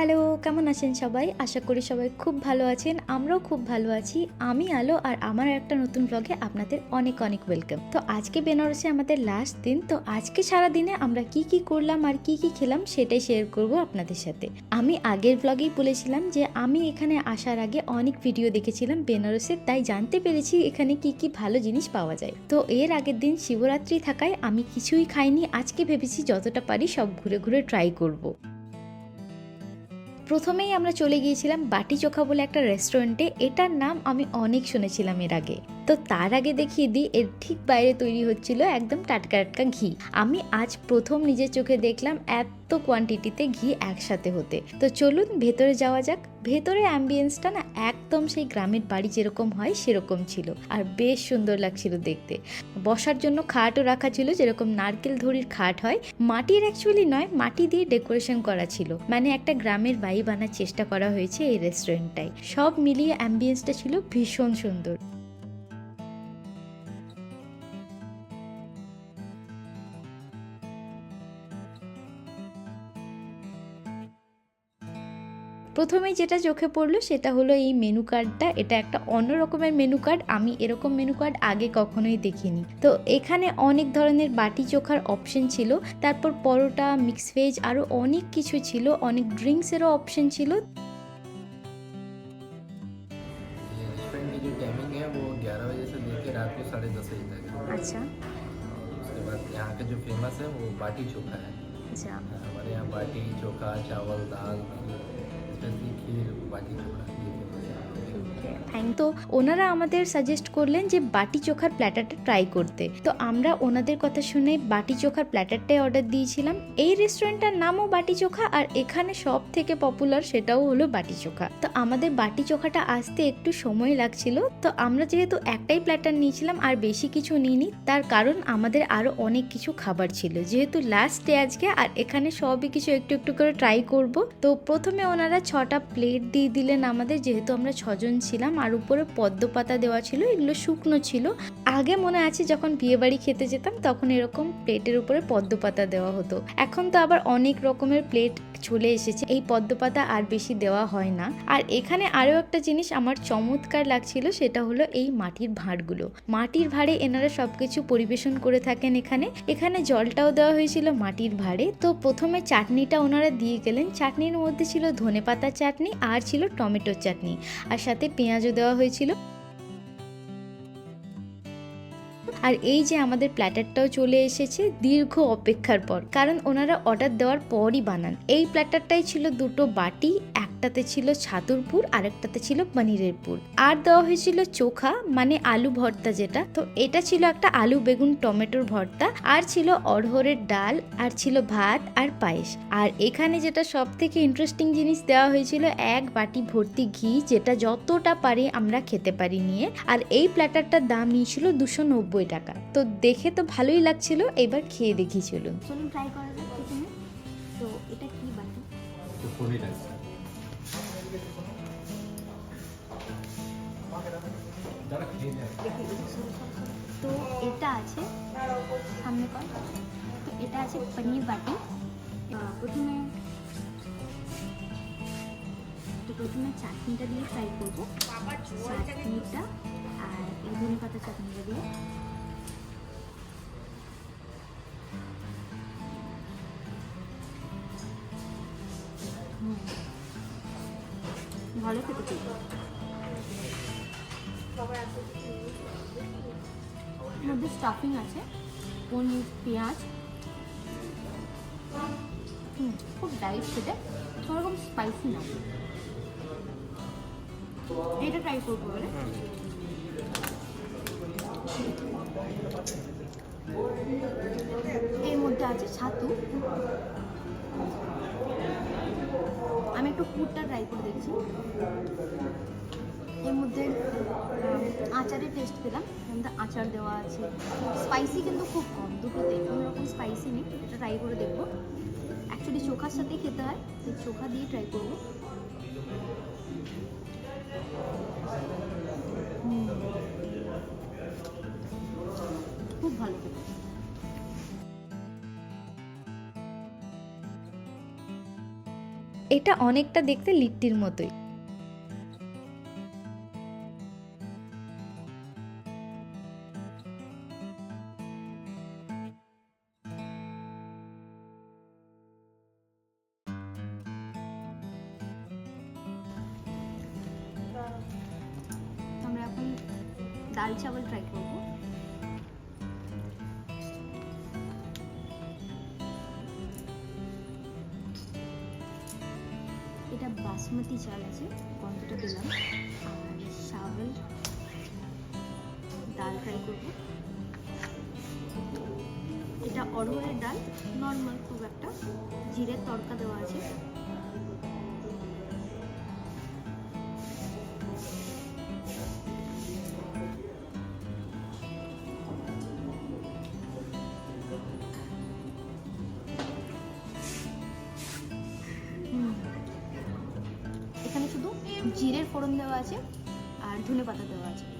Hello, কেমন আছেন সবাই? আশা করি সবাই খুব ভালো আছেন, আমরাও খুব ভালো আছি। আমি আলো আর আমার একটা নতুন ব্লগে আপনাদের অনেক অনেক ওয়েলকাম তো আজকে বেনারসে আমাদের লাস্ট দিন, তো আজকে সারা দিনে আমরা কি কি করলাম আর কি কি খেলাম সেটাই শেয়ার করব আপনাদের সাথে। আমি আগের ব্লগেই বলেছিলাম যে আমি এখানে আসার আগে অনেক ভিডিও দেখেছিলাম বেনারসে, তাই জানতে পেরেছি এখানে কি কি ভালো জিনিস পাওয়া যায়। তো এর আগের দিন শিবরাত্রি থাকায় আমি কিছুই খাইনি, আজকে ভেবেছি যতটা পারি সব ঘুরে ঘুরে ট্রাই করব। প্রথমেই আমরা চলে গিয়েছিলাম বাটি চোখা বলে একটা রেস্টুরেন্টে এটার নাম আমি অনেক শুনেছিলাম এর আগে। তো তার আগে দেখিয়ে দিই, এর ঠিক বাইরে তৈরি হচ্ছিল একদম টাটকা টাটকা ঘি। আমি আজ প্রথম নিজের চোখে দেখলাম এত কোয়ান্টিটিতে ঘি একসাথে হতে। তো চলুন ভেতরে যাওয়া যাক। ভেতরে অ্যাম্বিয়েন্সটা না একদম সেই গ্রামের বাড়ি যেরকম হয় সেরকম ছিল। আর বেশ সুন্দর লাগছিল দেখতে। বসার জন্য খাটও রাখা ছিল, যেরকম নারকেল ধরির খাট হয়। মাটির অ্যাকচুয়ালি নয়, মাটি দিয়ে ডেকোরেশন করা ছিল। মানে একটা গ্রামের বাড়ি বানার চেষ্টা করা হয়েছে এই রেস্টুরেন্টটায় সব মিলিয়ে অ্যাম্বিয়েন্সটা ছিল ভীষণ সুন্দর। প্রথমেই যেটা চোখে পড়লো সেটা হলো এই মেনু কার্ডটা এটা একটা অন্য রকমের মেনু কার্ড আমি এরকম মেনু কার্ড আগে কখনোই দেখিনি তো এখানে অনেক ধরনের বাটি চোখার অপশন ছিল তারপর পরোটা মিক্স ভেজ আরও অনেক কিছু ছিল অনেক ড্রিঙ্কসেরও অপশন ছিল ये रेस्टोरेंट की जो टाइमिंग है वो 11 बजे से लेकर रात को साढ़े दस बजे तक है আচ্ছা उसके बाद यहाँ का जो फेमस है वो बाटी चोखा है আচ্ছা हमारे यहाँ बाटी चोखा चावल दाल 在 CPA 的环境里面。है থ্যাংক তো ওনারা আমাদের সাজেস্ট করলেন যে বাটি চোখার প্ল্যাটারটা ট্রাই করতে। তো আমরা ওনাদের কথা শুনে বাটি চোখার প্ল্যাটারটাই অর্ডার দিয়েছিলাম। এই রেস্টুরেন্টটার নামও বাটি চোখা আর এখানে সব থেকে পপুলার সেটাও হলো বাটি চোখা। তো আমাদের বাটি চোখাটা আসতে একটু সময় লাগছিল। তো আমরা যেহেতু একটাই প্ল্যাটার নিয়েছিলাম আর বেশি কিছু নিইনি, তার কারণ আমাদের আরও অনেক কিছু খাবার ছিল। যেহেতু লাস্ট ডে আজকে আর এখানে সবই কিছু একটু একটু করে ট্রাই করব। তো প্রথমে ওনারা ছটা প্লেট দিয়ে দিলেন আমাদের, যেহেতু আমরা ছজন ছিলাম আর উপরে পদ্ম পাতা দেওয়া ছিল, এগুলো শুকনো ছিল। আগে মনে আছে যখন বিয়ে বাড়ি খেতে যেতাম, তখন এরকম প্লেটের উপরে পদ্ম পাতা দেওয়া হতো। এখন তো আবার অনেক রকমের প্লেট চলে এসেছে, এই পদ্ম পাতা আর বেশি দেওয়া হয় না। আর এখানে আরও একটা জিনিস আমার চমৎকার লাগছিল, সেটা হলো এই মাটির ভাঁড়গুলো। মাটির ভাঁড়ে এনারা সবকিছু পরিবেশন করে থাকেন এখানে। এখানে জলটাও দেওয়া হয়েছিল মাটির ভাঁড়ে। তো প্রথমে চাটনিটা ওনারা দিয়ে গেলেন। চাটনির মধ্যে ছিল ধনে পাতার চাটনি আর ছিল টমেটোর চাটনি। আর সাথে পেঁয়াজও দেওয়া হয়েছিল। আর এই যে আমাদের প্ল্যাটারটাও চলে এসেছে দীর্ঘ অপেক্ষার পর, কারণ ওনারা অর্ডার দেওয়ার পরই বানান। এই প্ল্যাটারটাই ছিল দুটো বাটি একটাতে ছিল ছাতুর পুর আরেকটাতে ছিল পনিরের পুর আর দেওয়া হয়েছিল চোখা মানে আলু ভর্তা যেটা। তো এটা ছিল একটা আলু বেগুন টমেটোর ভর্তা। আর ছিল অড়হরের ডাল আর ছিল ভাত আর পায়েস। আর এখানে যেটা সব থেকে ইন্টারেস্টিং জিনিস দেওয়া হয়েছিল এক বাটি ভর্তি ঘি যেটা যতটা পারি আমরা খেতে পারি নিয়ে। আর এই প্ল্যাটারটার দাম নিয়েছিল দুশো নব্বই টাকা। তো দেখে তো ভালোই লাগছিল এবার খেয়ে দেখি চলুন। চলুন ট্রাই করা যাক তো এটা কি বাটি? তো এটা আছে, সামনে কর। তো এটা আছে পনির বাটি। প্রথমে তো প্রথমে চাটনিটা দিয়ে ফ্রাই করব। চাটনিটা আর এই ধনে পাতা চাটনিটা দিয়ে। ভালো খেতে মধ্যে স্টাফিং আছে পনির পেঁয়াজ। খুব ডাইট খেতে ওরকম স্পাইসি না। এটা ট্রাই করব বলে এর মধ্যে আছে ছাতু। আমি একটু পুরটা ট্রাই করে দেখছি। এর মধ্যে আচারের টেস্ট পেলাম। এর মধ্যে আচার দেওয়া আছে। স্পাইসি কিন্তু খুব কম, দুটোতে। কোনো রকম স্পাইসি নেই, এটা ট্রাই করে দেখব। অ্যাকচুয়ালি চোখার সাথে খেতে হয় তো চোখা দিয়ে ট্রাই করব। খুব ভালো এটা অনেকটা দেখতে লিট্টির মতোই। গন্ধটা দিলাম। আর চাवल ডাল ফ্রাই করব। এটা অড়হরের ডাল, নর্মাল খুব একটা। জিরের তড়কা দেওয়া আছে।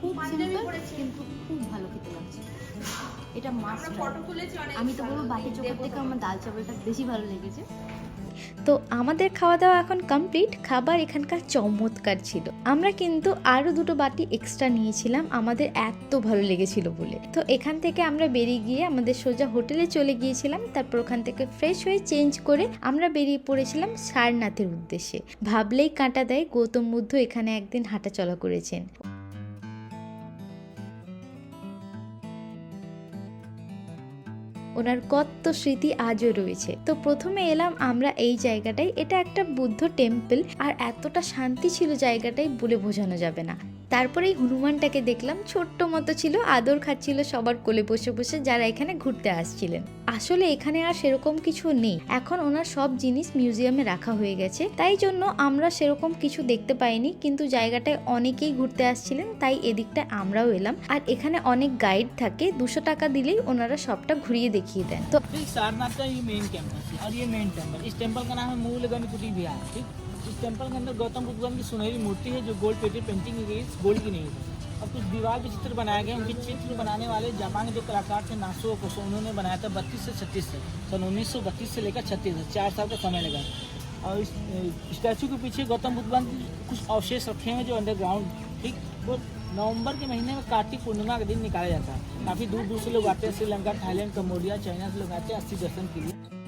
খুব সিম্পল কিন্তু খুব ভালো খেতে লাগছে। এটা মাছ আমি তো বলব বাকি চোখের থেকে আমার ডাল চাवलটা বেশি ভালো লেগেছে। তো আমাদের খাওয়া দাওয়া এখন কমপ্লিট খাবার এখানকার চমৎকার ছিল। আমরা কিন্তু আরও দুটো বাটি এক্সট্রা নিয়েছিলাম। আমাদের এত ভালো লেগেছিল বলে। তো এখান থেকে আমরা বেরিয়ে গিয়ে আমাদের সোজা হোটেলে চলে গিয়েছিলাম। তারপর ওখান থেকে ফ্রেশ হয়ে চেঞ্জ করে আমরা বেরিয়ে পড়েছিলাম সারনাথের উদ্দেশ্যে। ভাবলেই কাঁটা দেয় গৌতম বুদ্ধ এখানে একদিন হাঁটাচলা করেছেন। ওনার কত স্মৃতি আজও রয়েছে। তো প্রথমে এলাম আমরা এই জায়গাটায়। এটা একটা বুদ্ধ টেম্পল আর এতটা শান্তি ছিল জায়গাটাই বলে বোঝানো যাবে না। তারপরে এই হনুমানটাকে দেখলাম, ছোট্ট মতো ছিল, আদর খাচ্ছিল সবার কোলে বসে বসে যারা এখানে ঘুরতে আসছিলেন। আসলে এখানে আর সেরকম কিছু নেই এখন ওনার সব জিনিস মিউজিয়ামে রাখা হয়ে গেছে তাই জন্য আমরা সেরকম কিছু দেখতে পাইনি কিন্তু জায়গাটায় অনেকেই ঘুরতে আসছিলেন তাই এদিকটা আমরাও এলাম আর এখানে অনেক গাইড থাকে দুশো টাকা দিলেই ওনারা সবটা ঘুরিয়ে দেখিয়ে দেন তো ठीक सारनाथ का ये मेन कैंपस है और ये मेन टेम्पल इस टेम्पल का नाम है मूलगंज कुटी विहार ठीक इस टेम्पल के अंदर गौतम बुद्ध की सुनहरी मूर्ति है जो गोल्ड प्लेटेड पेंटिंग की गई है गोल्ड की नहीं है और कुछ दीवार पे चित्र बनाए गए उनके चित्र बनाने वाले जापान के जो कलाकार थे नासो कोसो। उन्होंने बनाया था बत्तीस से छत्तीस तक सन उन्नीस सौ बत्तीस से लेकर छत्तीस तक। चार साल का समय लगा। और इस स्टैचू के पीछे गौतम बुद्ध के कुछ अवशेष रखे हैं जो अंडरग्राउंड, ठीक? वो नवंबर के महीने में कार्तिक पूर्णिमा के दिन निकाला जाता है। काफ़ी दूर दूर से लोग आते हैं। श्रीलंका, थाईलैंड, कम्बोडिया, चाइना से लोग आते हैं अस्थि दर्शन के लिए।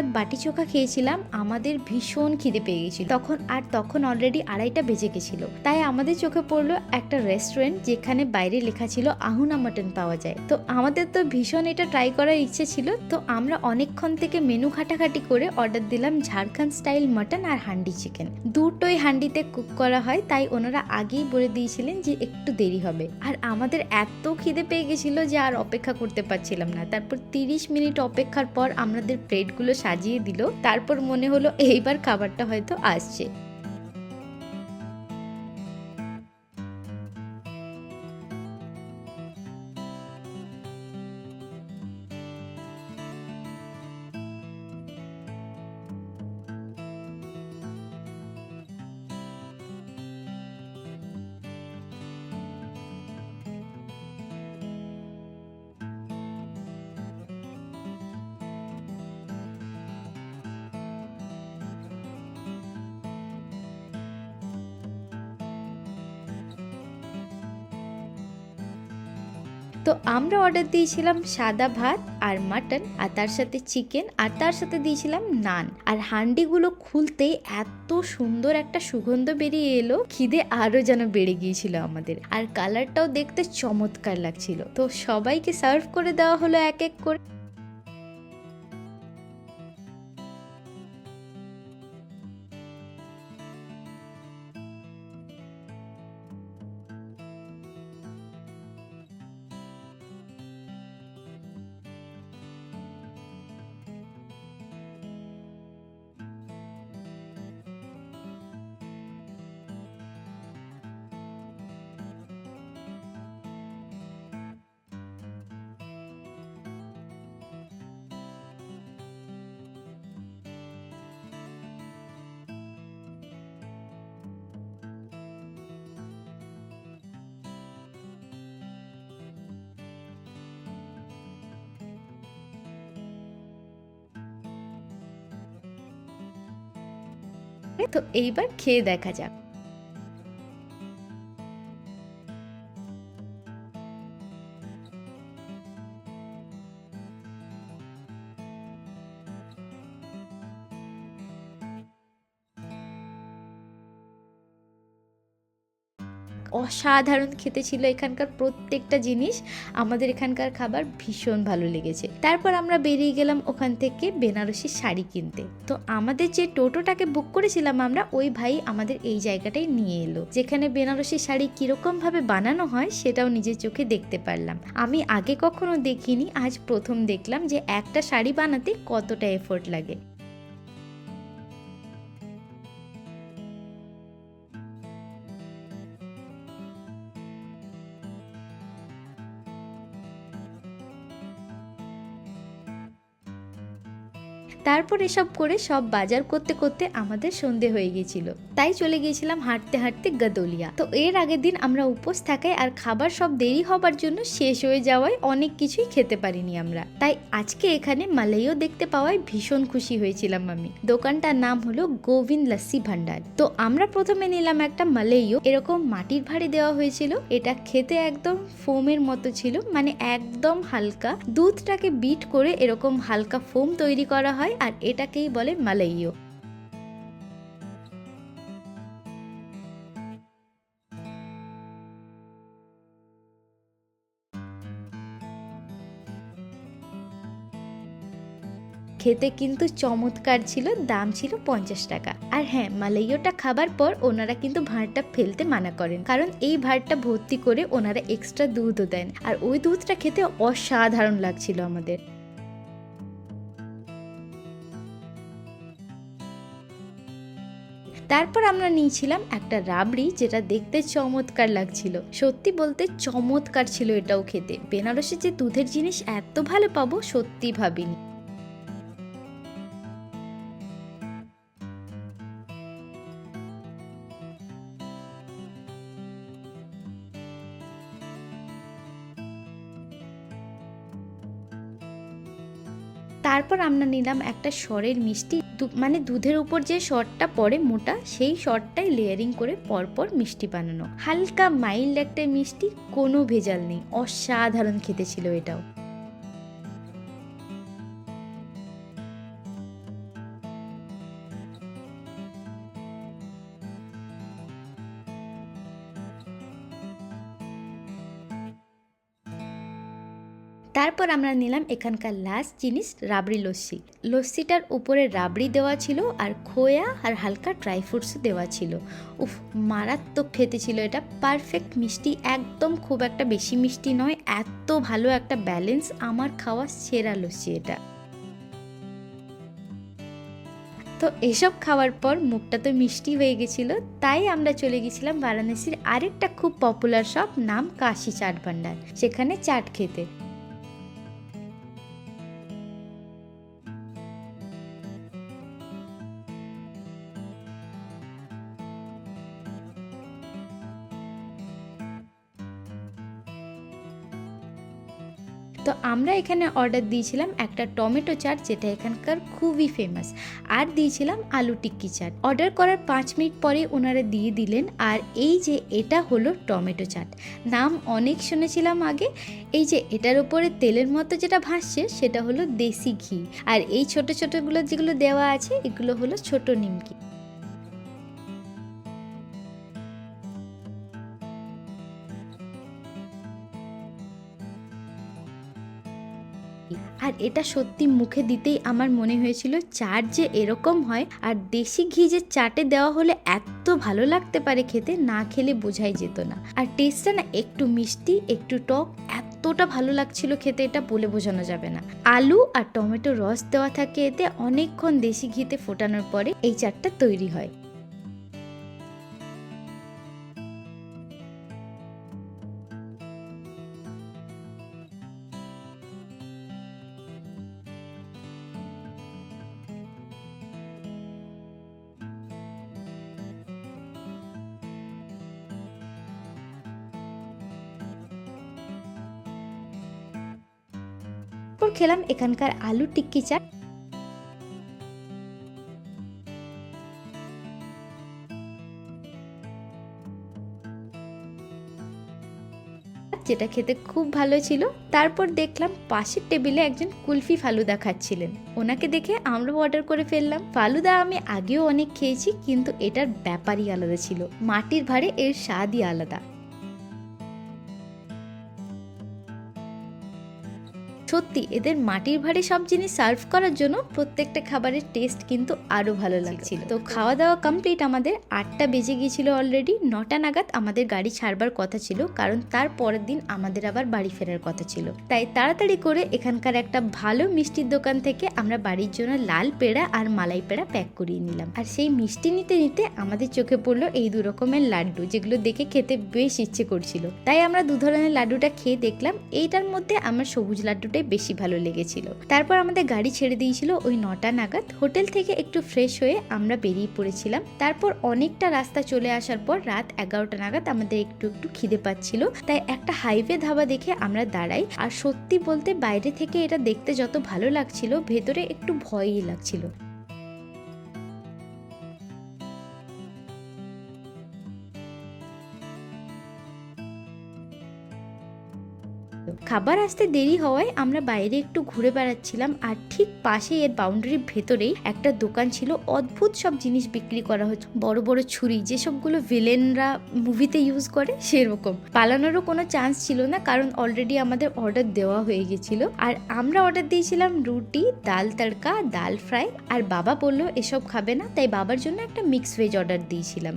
বাটি চোখা খেয়েছিলাম, আমাদের ভীষণ খিদে পেয়ে গেছিল। তখন আর তখন অলরেডি আড়াইটা বেজে গেছিল। তাই আমাদের চোখে পড়ল একটা রেস্টুরেন্ট যেখানে বাইরে লেখা ছিল, আহুনা মাটন পাওয়া যায়। তো আমাদের তো ভীষণ এটা ট্রাই করার ইচ্ছে ছিল। তো আমরা অনেকক্ষণ থেকে মেনু ঘাটাঘাটি করে অর্ডার দিলাম ঝাড়খণ্ড স্টাইল মাটন আর হান্ডি চিকেন দুটোই হান্ডিতে কুক করা হয়, তাই ওনারা আগেই বলে দিয়েছিলেন যে একটু দেরি হবে। আর আমাদের এত খিদে পেয়ে গেছিল যে আর অপেক্ষা করতে পারছিলাম না। তারপর তিরিশ মিনিট অপেক্ষার পর আমাদের প্লেটগুলো সাজিয়ে দিল। তারপর মনে হলো এইবার খাবারটা হয়তো আসছে। তো আমরা অর্ডার দিয়েছিলাম সাদা ভাত আর মাটন আর তার সাথে চিকেন আর তার সাথে দিয়েছিলাম নান আর হান্ডিগুলো খুলতে এত সুন্দর একটা সুগন্ধ বেরিয়ে এলো, খিদে আরও যেন বেড়ে গিয়েছিল আমাদের। আর কালারটাও দেখতে চমৎকার লাগছিল। তো সবাইকে সার্ভ করে দেওয়া হলো এক এক করে। তো এইবার খেয়ে দেখা যাক। অসাধারণ খেতে ছিল এখানকার প্রত্যেকটা জিনিস। আমাদের এখানকার খাবার ভীষণ ভালো লেগেছে। তারপর আমরা বেরিয়ে গেলাম ওখান থেকে বেনারসি শাড়ি কিনতে। তো আমাদের যে টোটোটাকে বুক করেছিলাম আমরা, ওই ভাই আমাদের এই জায়গাটাই নিয়ে এলো। যেখানে বেনারসি শাড়ি কীরকম ভাবে বানানো হয় সেটাও নিজের চোখে দেখতে পারলাম। আমি আগে কখনো দেখিনি, আজ প্রথম দেখলাম যে একটা শাড়ি বানাতে কতটা এফোর্ট লাগে। তারপর এসব করে সব বাজার করতে করতে আমাদের সন্ধে হয়ে গেছিল তাই চলে গিয়েছিলাম হাঁটতে হাঁটতে গদলিয়া। তো এর আগের দিন আমরা উপোস থাকায় আর খাবার সব দেরি হবার জন্য শেষ হয়ে যাওয়ায় অনেক কিছুই খেতে পারিনি আমরা। তাই আজকে এখানে মালাইও দেখতে পাওয়ায় ভীষণ খুশি হয়েছিলাম আমি। দোকানটার নাম হলো গোবিন্দ লস্যি ভান্ডার তো আমরা প্রথমে নিলাম একটা মালাইও। এরকম মাটির ভাড়ি দেওয়া হয়েছিল। এটা খেতে একদম ফোমের মতো ছিল। মানে একদম হালকা। দুধটাকে বিট করে এরকম হালকা ফোম তৈরি করা হয়। আর এটাকেই বলে মালাইও। খেতে কিন্তু চমৎকার ছিল, দাম ছিল পঞ্চাশ টাকা। আর হ্যাঁ মালাইয়োটা খাবার পর ওনারা কিন্তু ভাঁড়টা ফেলতে মানা করেন। কারণ এই ভাঁড়টা ভর্তি করে ওনারা এক্সট্রা দুধও দেন। আর ওই দুধটা খেতে অসাধারণ লাগছিল আমাদের। তারপর আমরা নিয়েছিলাম একটা রাবড়ি যেটা দেখতে চমৎকার লাগছিল। সত্যি বলতে চমৎকার ছিল এটাও খেতে। বেনারসে যে দুধের জিনিস এত ভালো পাবো, সত্যি ভাবিনি। তারপর আমরা নিলাম একটা স্বরের মিষ্টি মানে দুধের উপর যে শর্টটা পরে মোটা, সেই শর্টটাই লেয়ারিং করে পরপর মিষ্টি বানানো। হালকা মাইল্ড একটা মিষ্টি, কোনো ভেজাল নেই। অসাধারণ খেতে ছিল এটাও। তারপর আমরা নিলাম এখানকার লাস্ট জিনিস, রাবড়ি লস্যি। লস্যিটার উপরে রাবড়ি দেওয়া ছিল আর খোয়া আর হালকা ড্রাই ফ্রুটসও দেওয়া ছিল। উফ, মারাত্মক খেতে ছিল এটা। পারফেক্ট মিষ্টি, একদম খুব একটা বেশি মিষ্টি নয়, এত ভালো একটা ব্যালেন্স আমার খাওয়া সেরা লস্যি এটা। তো এসব খাওয়ার পর মুখটা তো মিষ্টি হয়ে গেছিল, তাই আমরা চলে গেছিলাম বারাণসীর আরেকটা খুব পপুলার শপ নাম কাশি চাট ভান্ডার। সেখানে চাট খেতে। আমরা এখানে অর্ডার দিয়েছিলাম একটা টমেটো চাট যেটা এখানকার খুবই ফেমাস আর দিয়েছিলাম আলু টিক্কি চাট। অর্ডার করার পাঁচ মিনিট পরে ওনারা দিয়ে দিলেন। আর এই যে এটা হলো টমেটো চাট। নাম অনেক শুনেছিলাম আগে। এই যে এটার উপরে তেলের মতো যেটা ভাসছে, সেটা হলো দেশি ঘি। আর এই ছোট ছোটগুলো যেগুলো দেওয়া আছে, এগুলো হলো ছোট নিমকি। এটা সত্যি মুখে দিতেই আমার মনে হয়েছিল চাট যে এরকম হয়, আর দেশি ঘি যে চাটে দেওয়া হলে এত ভালো লাগতে পারে খেতে, না খেলে বোঝাই যেত না। আর টেস্টটা না একটু মিষ্টি, একটু টক, এতটা ভালো লাগছিল খেতে, এটা বলে বোঝানো যাবে না। আলু আর টমেটো রস দেওয়া থাকে এতে, অনেকক্ষণ দেশি ঘিতে ফোটানোর পরে এই চাটটা তৈরি হয়। তারপর খেলাম এখানকার আলু টিক্কি চাট। যেটা খেতে খুব ভালো ছিল। তারপর দেখলাম পাশের টেবিলে একজন কুলফি ফালুদা খাচ্ছিলেন। ওনাকে দেখে আমরাও অর্ডার করে ফেললাম। ফালুদা আমি আগেও অনেক খেয়েছি, কিন্তু এটার ব্যাপারই আলাদা ছিল। মাটির ভারে এর স্বাদই আলাদা। সত্যি এদের মাটির ভারে সব জিনিস সার্ভ করার জন্য প্রত্যেকটা খাবারের টেস্ট কিন্তু আরও ভালো লাগছিল। তো খাওয়া দাওয়া কমপ্লিট আমাদের আটটা বেজে গিয়েছিল অলরেডি নটা নাগাদ আমাদের গাড়ি ছাড়বার কথা ছিল কারণ তার পরের দিন আমাদের আবার বাড়ি ফেরার কথা ছিল। তাই তাড়াতাড়ি করে এখানকার একটা ভালো মিষ্টির দোকান থেকে আমরা বাড়ির জন্য লাল পেড়া আর মালাই পেড়া প্যাক করিয়ে নিলাম। আর সেই মিষ্টি নিতে নিতে আমাদের চোখে পড়ল এই দু রকমের লাড্ডু যেগুলো দেখে খেতে বেশ ইচ্ছে করছিল। তাই আমরা দু ধরনের লাড্ডুটা খেয়ে দেখলাম এইটার মধ্যে আমার সবুজ লাড্ডুটাই বেশি ভালো লেগেছিল। তারপর আমাদের গাড়ি ছেড়ে দিয়েছিল ওই নটা নাগাদ। হোটেল থেকে একটু ফ্রেশ হয়ে আমরা বেরিয়ে পড়েছিলাম। তারপর অনেকটা রাস্তা চলে আসার পর রাত এগারোটা নাগাদ আমাদের একটু একটু খিদে পাচ্ছিল। তাই একটা হাইওয়ে ধাবা দেখে আমরা দাঁড়াই। আর সত্যি বলতে বাইরে থেকে এটা দেখতে যত ভালো লাগছিল, ভেতরে একটু ভয়ই লাগছিল। খাবার আসতে দেরি হওয়ায় আমরা বাইরে একটু ঘুরে বেড়াচ্ছিলাম আর ঠিক পাশে এর বাউন্ডারির ভেতরেই একটা দোকান ছিল। অদ্ভুত সব জিনিস বিক্রি করা হচ্ছে। বড় বড় ছুরি, যেসবগুলো ভিলেনরা মুভিতে ইউজ করে, সেরকম। পালানোরও কোনো চান্স ছিল না কারণ অলরেডি আমাদের অর্ডার দেওয়া হয়ে গেছিল। আর আমরা অর্ডার দিয়েছিলাম রুটি, ডাল তড়কা, ডাল ফ্রাই আর বাবা বলল, এসব খাবে না। তাই বাবার জন্য একটা মিক্স ভেজ অর্ডার দিয়েছিলাম।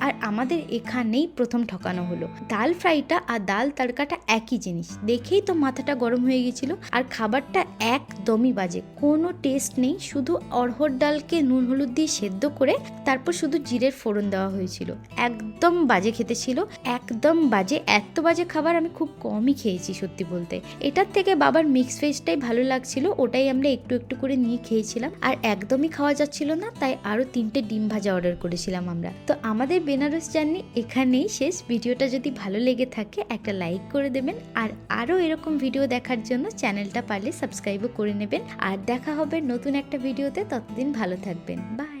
আর আমাদের এখানেই প্রথম ঠকানো হলো। ডাল ফ্রাইটা আর ডাল তড়কাটা একই জিনিস। দেখেই তো মাথাটা গরম হয়ে গেছিল। আর খাবারটা একদমই বাজে। কোনো টেস্ট নেই। শুধু অড়হর ডালকে নুন হলুদ দিয়ে সেদ্ধ করে তারপর শুধু জিরের ফোড়ন দেওয়া হয়েছিল। একদম বাজে খেতে ছিল। একদম বাজে। এত বাজে খাবার আমি খুব কমই খেয়েছি সত্যি বলতে। এটার থেকে বাবার মিক্স ভেজটাই ভালো লাগছিল। ওটাই আমরা একটু একটু করে নিয়ে খেয়েছিলাম। আর একদমই খাওয়া যাচ্ছিল না। তাই আরও তিনটে ডিম ভাজা অর্ডার করেছিলাম আমরা। তো আমাদের বেনারস জার্নি এখানেই শেষ। ভিডিওটা যদি ভালো লেগে থাকে, একটা লাইক করে দেবেন আর আরও এরকম ভিডিও দেখার জন্য চ্যানেলটা পারলে সাবস্ক্রাইবও করে নেবেন। আর দেখা হবে নতুন একটা ভিডিওতে, ততদিন ভালো থাকবেন। বাই।